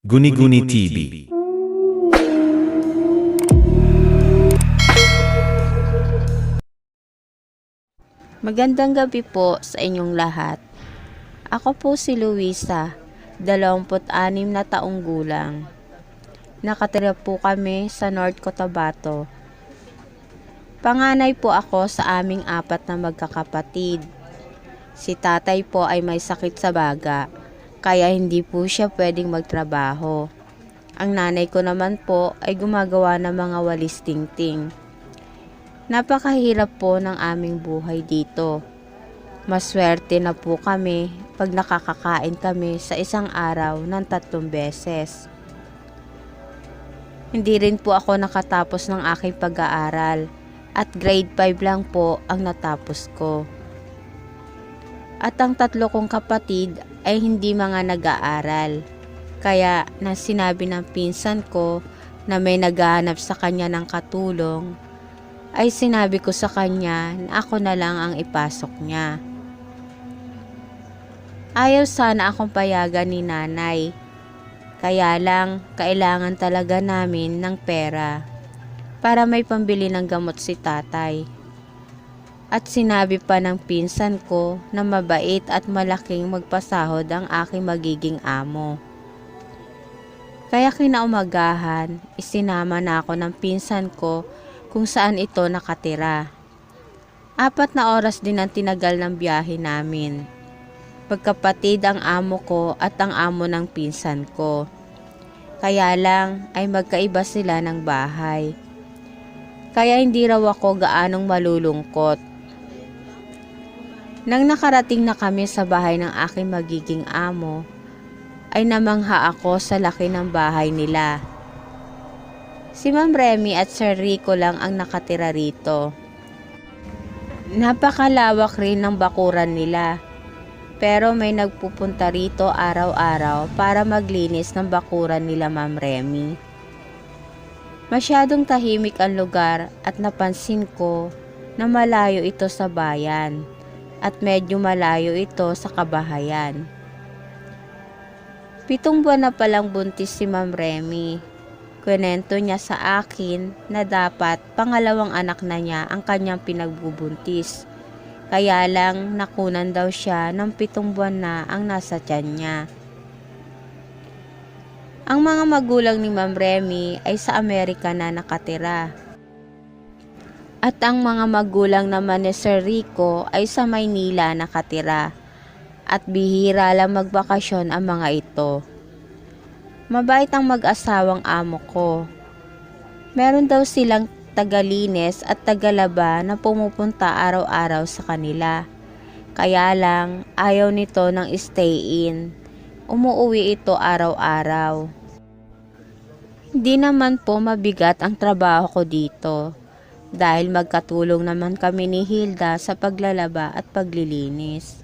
Guni-Guni TV. Magandang gabi po sa inyong lahat. Ako po si Luisa, 26 na taong gulang. Nakatira po kami sa North Cotabato. Panganay po ako sa aming apat na magkakapatid. Si tatay po ay may sakit sa baga, kaya hindi po siya pwedeng magtrabaho. Ang nanay ko naman po ay gumagawa ng mga walis tingting. Napakahirap po ng aming buhay dito. Maswerte na po kami pag nakakakain kami sa isang araw ng tatlong beses. Hindi rin po ako nakatapos ng aking pag-aaral at grade 5 lang po ang natapos ko. At ang tatlo kong kapatid ay hindi mga nag-aaral. Kaya na sinabi ng pinsan ko na may naghahanap sa kanya ng katulong ay sinabi ko sa kanya na ako na lang ang ipasok niya. Ayaw sana akong payagan ni nanay. Kaya lang, kailangan talaga namin ng pera para may pambili ng gamot si tatay. At sinabi pa ng pinsan ko na mabait at malaking magpasahod ang aking magiging amo. Kaya kinaumagahan, isinama na ako ng pinsan ko kung saan ito nakatira. Apat na oras din ang tinagal ng biyahe namin. Pagkapatid ang amo ko at ang amo ng pinsan ko. Kaya lang ay magkaiba sila ng bahay. Kaya hindi raw ako gaanong malulungkot. Nang nakarating na kami sa bahay ng aking magiging amo, ay namangha ako sa laki ng bahay nila. Si Ma'am Remy at Sir Rico lang ang nakatira rito. Napakalawak rin ng bakuran nila. Pero may nagpupunta rito araw-araw para maglinis ng bakuran nila Ma'am Remy. Masyadong tahimik ang lugar at napansin ko na malayo ito sa bayan at medyo malayo ito sa kabahayan. Pitong buwan na palang buntis si Ma'am Remy Kwento niya sa akin na dapat pangalawang anak na niya ang kanyang pinagbubuntis. Kaya lang nakunan daw siya ng pitong buwan na ang nasa tiyan niya. Ang mga magulang ni Ma'am Remy ay sa Amerika na nakatira. At ang mga magulang naman ni Sir Rico ay sa Maynila nakatira. At bihira lang magbakasyon ang mga ito. Mabait ang mag-asawang amo ko. Meron daw silang tagalinis at tagalaba na pumupunta araw-araw sa kanila. Kaya lang, ayaw nito ng stay in. Umuuwi ito araw-araw. Hindi naman po mabigat ang trabaho ko dito. Dahil magkatulong naman kami ni Hilda sa paglalaba at paglilinis.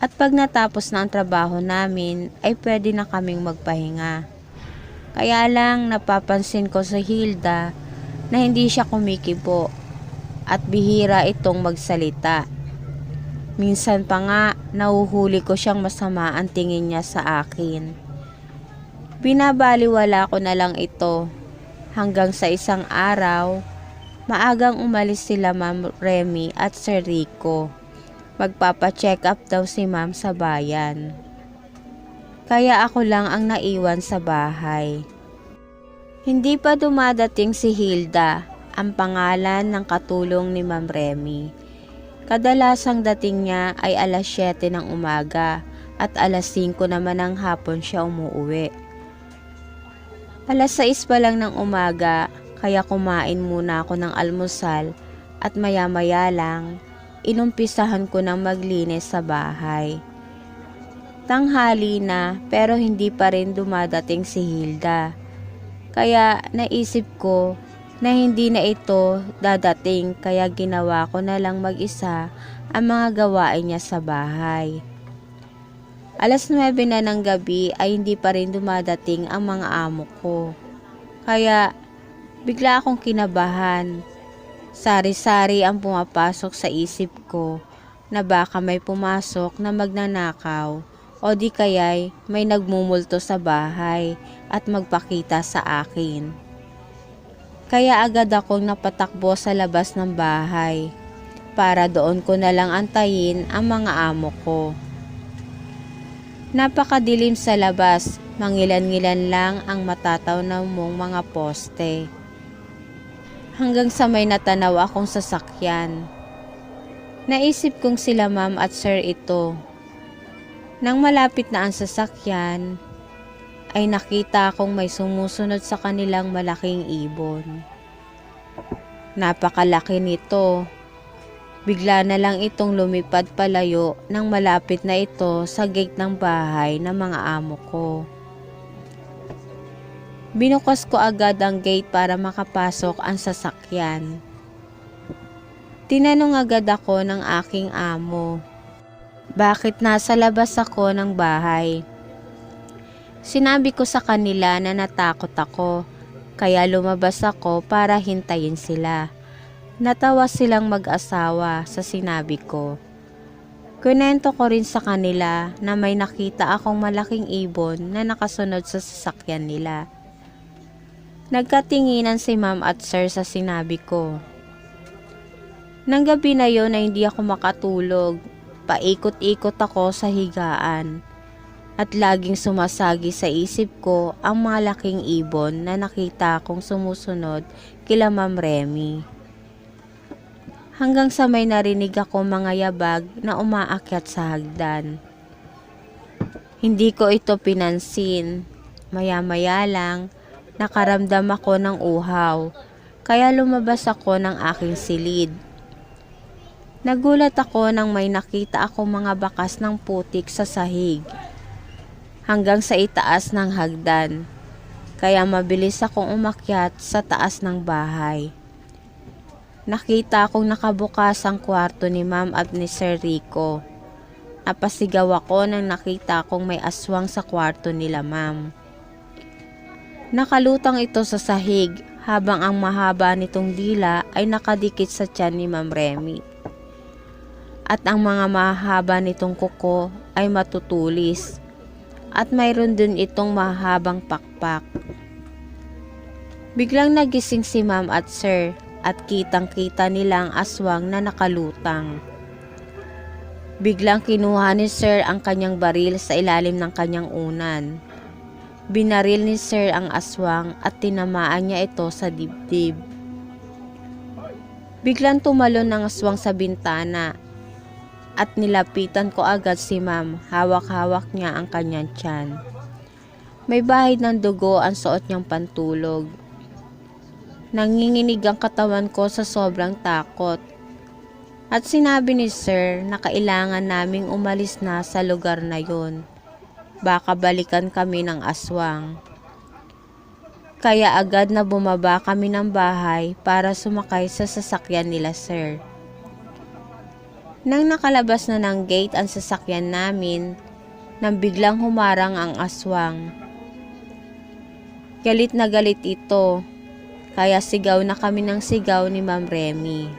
At pag natapos na ang trabaho namin, ay pwede na kaming magpahinga. Kaya lang napapansin ko sa Hilda na hindi siya kumikibo at bihira itong magsalita. Minsan pa nga nahuhuli ko siyang masama ang tingin niya sa akin. Binabaliwala ko na lang ito hanggang sa isang araw, maagang umalis sila Ma'am Remy at Sir Rico magpapacheck up daw si ma'am sa bayan. Kaya ako lang ang naiwan sa bahay. Hindi pa dumadating si Hilda, ang pangalan ng katulong ni Ma'am Remy. Kadalasang dating niya ay alas 7 ng umaga at alas 5 naman ng hapon siya umuuwi. Alas 6 pa lang ng umaga, kaya kumain muna ako ng almusal at maya-maya lang inumpisahan ko ng maglinis sa bahay. Tanghali na pero hindi pa rin dumadating si Hilda. Kaya naisip ko na hindi na ito dadating kaya ginawa ko na lang mag-isa ang mga gawain niya sa bahay. Alas 9 na ng gabi ay hindi pa rin dumadating ang mga amo ko. Kaya bigla akong kinabahan Sari-sari ang pumapasok sa isip ko na baka may pumasok na magnanakaw o di kaya'y may nagmumulto sa bahay at magpakita sa akin. Kaya agad akong napatakbo sa labas ng bahay para doon ko na lang antayin ang mga amo ko. Napakadilim sa labas, mangilan-ngilan lang ang matataw na mong mga poste. Hanggang sa may natanaw akong sasakyan. Naisip kong sila ma'am at sir ito. Nang malapit na ang sasakyan, ay nakita akong may sumusunod sa kanilang malaking ibon. Napakalaki nito. Bigla na lang itong lumipad palayo nang malapit na ito sa gate ng bahay ng mga amo ko. Binukas ko agad ang gate para makapasok ang sasakyan. Tinanong agad ako ng aking amo. Bakit nasa labas ako ng bahay? Sinabi ko sa kanila na natakot ako, kaya lumabas ako para hintayin sila. Natawa silang mag-asawa sa sinabi ko. Kunento ko rin sa kanila na may nakita akong malaking ibon na nakasunod sa sasakyan nila. Nagkatinginan si ma'am at sir sa sinabi ko. Nang gabi na yon na hindi ako makatulog, paikot-ikot ako sa higaan at laging sumasagi sa isip ko ang malaking ibon na nakita kong sumusunod kila Ma'am Remy. Hanggang sa may narinig ako mga yabag na umaakyat sa hagdan. Hindi ko ito pinansin. Maya-maya lang, nakaramdam ako ng uhaw, kaya lumabas ako ng aking silid. Nagulat ako nang may nakita ako mga bakas ng putik sa sahig hanggang sa itaas ng hagdan. Kaya mabilis akong umakyat sa taas ng bahay. Nakita akong nakabukas ang kwarto ni ma'am at ni Sir Rico. Napasigaw ako nang nakita akong may aswang sa kwarto nila ma'am. Nakalutang ito sa sahig habang ang mahaba nitong dila ay nakadikit sa tiyan ni Ma'am Remy. At ang mga mahaba nitong kuko ay matutulis at mayroon din itong mahabang pakpak. Biglang nagising si ma'am at sir at kitang-kita nila ang aswang na nakalutang. Biglang kinuha ni sir ang kanyang baril sa ilalim ng kanyang unan. Binaril ni sir ang aswang at tinamaan niya ito sa dibdib. Biglang tumalon ang aswang sa bintana at nilapitan ko agad si ma'am. Hawak-hawak niya ang kanyang tiyan. May bahid ng dugo ang suot niyang pantulog. Nanginginig ang katawan ko sa sobrang takot. At sinabi ni Sir na kailangan naming umalis na sa lugar na yon. Baka balikan kami ng aswang. Kaya agad na bumaba kami ng bahay para sumakay sa sasakyan nila Sir. Nang nakalabas na ng gate ang sasakyan namin, nang biglang humarang ang aswang. Galit na galit ito, kaya sigaw na kami ng sigaw ni Ma'am Remy.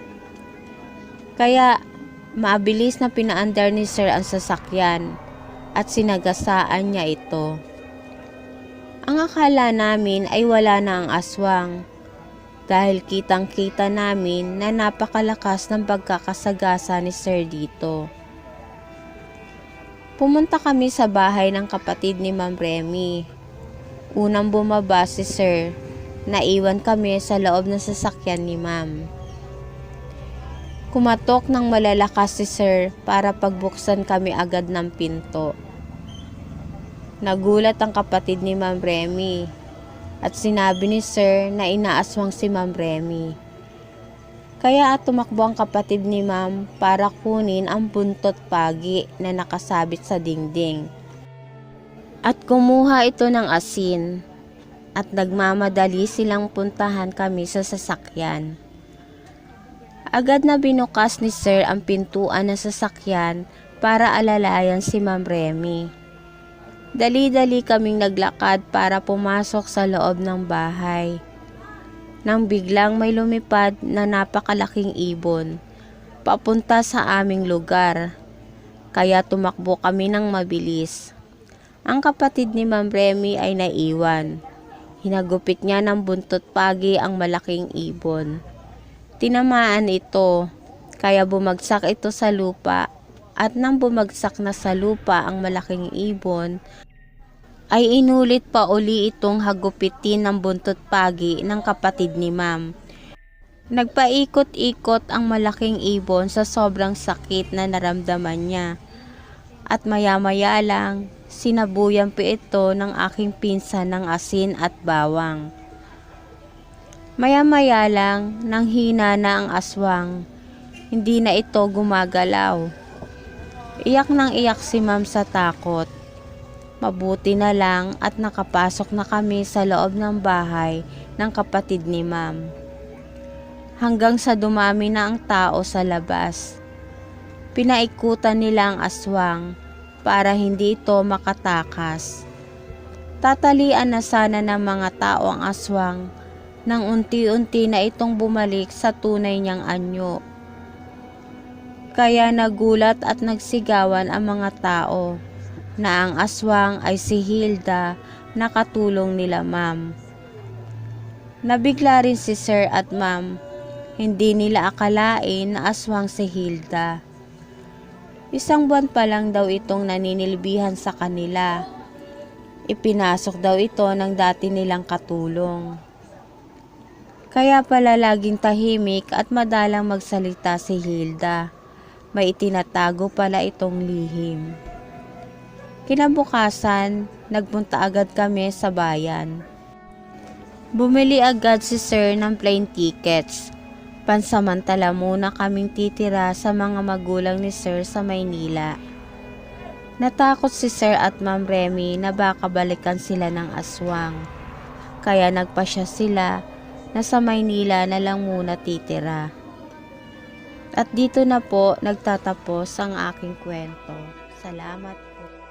Kaya mabilis na pinaandar ni Sir ang sasakyan at sinagasaan niya ito. Ang akala namin ay wala na ang aswang dahil kitang-kita namin na napakalakas ng pagkakasagasa ni Sir dito. Pumunta kami sa bahay ng kapatid ni Ma'am Remy. Unang bumaba si Sir, naiwan kami sa loob ng sasakyan ni Ma'am. Kumatok ng malalakas si Sir para pagbuksan kami agad ng pinto. Nagulat ang kapatid ni Ma'am Remy at sinabi ni Sir na inaaswang si Ma'am Remy. Kaya tumakbo ang kapatid ni Ma'am para kunin ang buntot pagi na nakasabit sa dingding. At kumuha ito ng asin at nagmamadali silang puntahan kami sa sasakyan. Agad na binukas ni Sir ang pintuan ng sasakyan para alalayan si Ma'am Remy. Dali-dali kaming naglakad para pumasok sa loob ng bahay. Nang biglang may lumipad na napakalaking ibon, papunta sa aming lugar. kaya tumakbo kami ng mabilis. Ang kapatid ni Ma'am Remy ay naiwan. Hinagupit niya ng buntot pagi ang malaking ibon. Tinamaan ito, kaya bumagsak ito sa lupa at nang bumagsak na sa lupa ang malaking ibon, ay inulit pa uli itong hagupitin ng buntot pagi ng kapatid ni ma'am. Nagpaikot-ikot ang malaking ibon sa sobrang sakit na naramdaman niya. At maya-maya lang, sinabuyan pa ito ng aking pinsan ng asin at bawang. Maya-maya lang, nang hina na ang aswang, hindi na ito gumagalaw. Iyak nang iyak si ma'am sa takot. Mabuti na lang at nakapasok na kami sa loob ng bahay ng kapatid ni ma'am. Hanggang sa dumami na ang tao sa labas. Pinaikutan nila ang aswang para hindi ito makatakas. Tatalian na sana ng mga tao ang aswang nang unti-unti na itong bumalik sa tunay niyang anyo. Kaya nagulat at nagsigawan ang mga tao na ang aswang ay si Hilda na katulong nila ma'am. Nabigla rin si sir at ma'am. Hindi nila akalain na aswang si Hilda. Isang buwan pa lang daw itong naninilbihan sa kanila. Ipinasok daw ito ng dati nilang katulong. Kaya pala laging tahimik at madalang magsalita si Hilda. May itinatago pala itong lihim. Kinabukasan, nagpunta agad kami sa bayan. Bumili agad si Sir ng plane tickets. Pansamantala muna kaming titira sa mga magulang ni Sir sa Maynila. Natakot si Sir at Ma'am Remy na baka balikan sila ng aswang. Kaya nagpasya sila na sa Maynila na lang muna titira. At dito na po nagtatapos ang aking kwento. Salamat